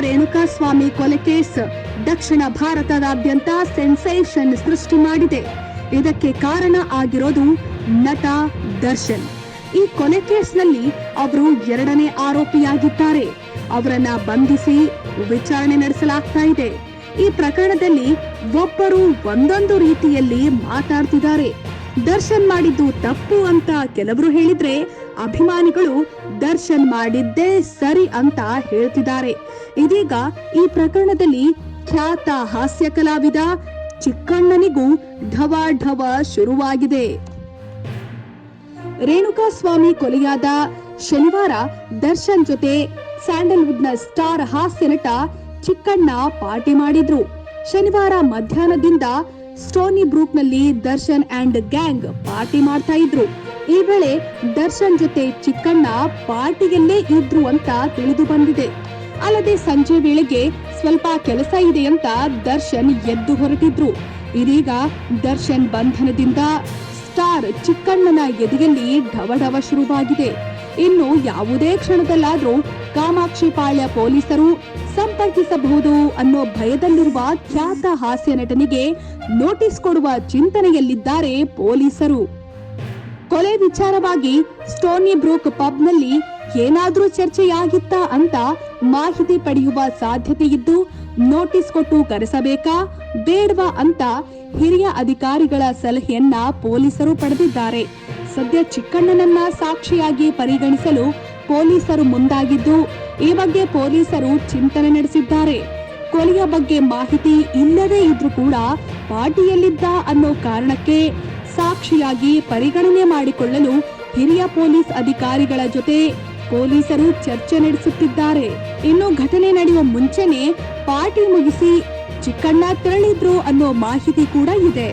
ರೇಣುಕಾಸ್ವಾಮಿ ಕೊಲೆ ಕೇಸ್ ದಕ್ಷಿಣ ಭಾರತದಾದ್ಯಂತ ಸೆನ್ಸೇಷನ್ ಸೃಷ್ಟಿ ಮಾಡಿದೆ. ಇದಕ್ಕೆ ಕಾರಣ ಆಗಿರೋದು ನಟ ದರ್ಶನ್. ಈ ಕೊಲೆ ಕೇಸ್ನಲ್ಲಿ ಅವರು ಎರಡನೇ ಆರೋಪಿಯಾಗಿದ್ದಾರೆ. ಅವರನ್ನ ಬಂಧಿಸಿ ವಿಚಾರಣೆ ನಡೆಸಲಾಗ್ತಾ ಇದೆ. ಈ ಪ್ರಕರಣದಲ್ಲಿ ಒಬ್ಬರು ಒಂದೊಂದು ರೀತಿಯಲ್ಲಿ ಮಾತಾಡ್ತಿದ್ದಾರೆ. ದರ್ಶನ್ ಮಾಡಿದ್ದು ತಪ್ಪು ಅಂತ ಕೆಲವರು ಹೇಳಿದ್ರೆ ಅಭಿಮಾನಿಗಳು ದರ್ಶನ್ ಮಾಡಿದ್ದೇ ಸರಿ ಅಂತ ಹೇಳ್ತಿದ್ದಾರೆ. ಇದೀಗ ಈ ಪ್ರಕರಣದಲ್ಲಿ ಖ್ಯಾತ ಹಾಸ್ಯ ಕಲಾವಿದ ಚಿಕ್ಕಣ್ಣನಿಗೂ ಢವ ಢವ ಶುರುವಾಗಿದೆ. ರೇಣುಕಾಸ್ವಾಮಿ ಕೊಲೆಯಾದ ಶನಿವಾರ ದರ್ಶನ್ ಜೊತೆ ಸ್ಯಾಂಡಲ್ವುಡ್ನ ಸ್ಟಾರ್ ಹಾಸ್ಯ ನಟ ಚಿಕ್ಕಣ್ಣ ಪಾರ್ಟಿ ಮಾಡಿದ್ರು. ಶನಿವಾರ ಮಧ್ಯಾಹ್ನದಿಂದ ಸ್ಟೋನಿ ಬ್ರೂಕ್ನಲ್ಲಿ ದರ್ಶನ್ ಅಂಡ್ ಗ್ಯಾಂಗ್ ಪಾರ್ಟಿ ಮಾಡ್ತಾ ಇದ್ರು. ಈ ವೇಳೆ ದರ್ಶನ್ ಜೊತೆ ಚಿಕ್ಕಣ್ಣ ಪಾರ್ಟಿಯಲ್ಲೇ ಇದ್ರು ಅಂತ ತಿಳಿದು ಬಂದಿದೆ. ಅಲ್ಲದೆ ಸಂಜೆ ವೇಳೆಗೆ ಸ್ವಲ್ಪ ಕೆಲಸ ಇದೆ ಅಂತ ದರ್ಶನ್ ಎದ್ದು ಹೊರಟಿದ್ರು. ಇದೀಗ ದರ್ಶನ್ ಬಂಧನದಿಂದ ಸ್ಟಾರ್ ಚಿಕ್ಕಣ್ಣನ ಎದೆಯಲ್ಲಿ ಢವಢವ ಶುರುವಾಗಿದೆ. ಇನ್ನು ಯಾವುದೇ ಕ್ಷಣದಲ್ಲಾದರೂ ಕಾಮಾಕ್ಷಿ ಪಾಳ್ಯ ಪೊಲೀಸರು ಸಂಪರ್ಕಿಸಬಹುದು ಅನ್ನೋ ಭಯದಲ್ಲಿರುವ ಖ್ಯಾತ ಹಾಸ್ಯ ನಟನಿಗೆ ನೋಟಿಸ್ ಕೊಡುವ ಚಿಂತನೆಯಲ್ಲಿದ್ದಾರೆ ಪೊಲೀಸರು. ಕೊಲೆ ವಿಚಾರವಾಗಿ ಸ್ಟೋನಿ ಬ್ರೂಕ್ ಪಬ್ನಲ್ಲಿ ಏನಾದ್ರೂ ಚರ್ಚೆಯಾಗಿತ್ತಾ ಅಂತ ಮಾಹಿತಿ ಪಡೆಯುವ ಸಾಧ್ಯತೆ ಇದ್ದು ನೋಟಿಸ್ ಕೊಟ್ಟು ಕರೆಸಬೇಕಾ, ಬೇಡವಾ ಅಂತ ಹಿರಿಯ ಅಧಿಕಾರಿಗಳ ಸಲಹೆಯನ್ನ ಪೊಲೀಸರು ಪಡೆದಿದ್ದಾರೆ. ಸದ್ಯ ಚಿಕ್ಕಣ್ಣನನ್ನ ಸಾಕ್ಷಿಯಾಗಿ ಪರಿಗಣಿಸಲು ಪೊಲೀಸರು ಮುಂದಾಗಿದ್ದು, ಈ ಬಗ್ಗೆ ಪೊಲೀಸರು ಚಿಂತನೆ ನಡೆಸಿದ್ದಾರೆ. ಕೊಲೆಯ ಬಗ್ಗೆ ಮಾಹಿತಿ ಇಲ್ಲದೇ ಇದ್ರೂ ಕೂಡ ಪಾರ್ಟಿಯಲ್ಲಿದ್ದ ಅನ್ನೋ ಕಾರಣಕ್ಕೆ ಸಾಕ್ಷಿಯಾಗಿ ಪರಿಗಣನೆ ಮಾಡಿಕೊಳ್ಳಲು ಹಿರಿಯ ಪೊಲೀಸ್ ಅಧಿಕಾರಿಗಳ ಜೊತೆ ಪೊಲೀಸರು ಚರ್ಚೆ ನಡೆಸುತ್ತಿದ್ದಾರೆ. ಇನ್ನು ಘಟನೆ ನಡೆಯುವ ಮುಂಚೆನೆ ಪಾರ್ಟಿ ಮುಗಿಸಿ ಚಿಕ್ಕಣ್ಣ ತೆರಳಿದ್ರು ಅನ್ನೋ ಮಾಹಿತಿ ಕೂಡ ಇದೆ.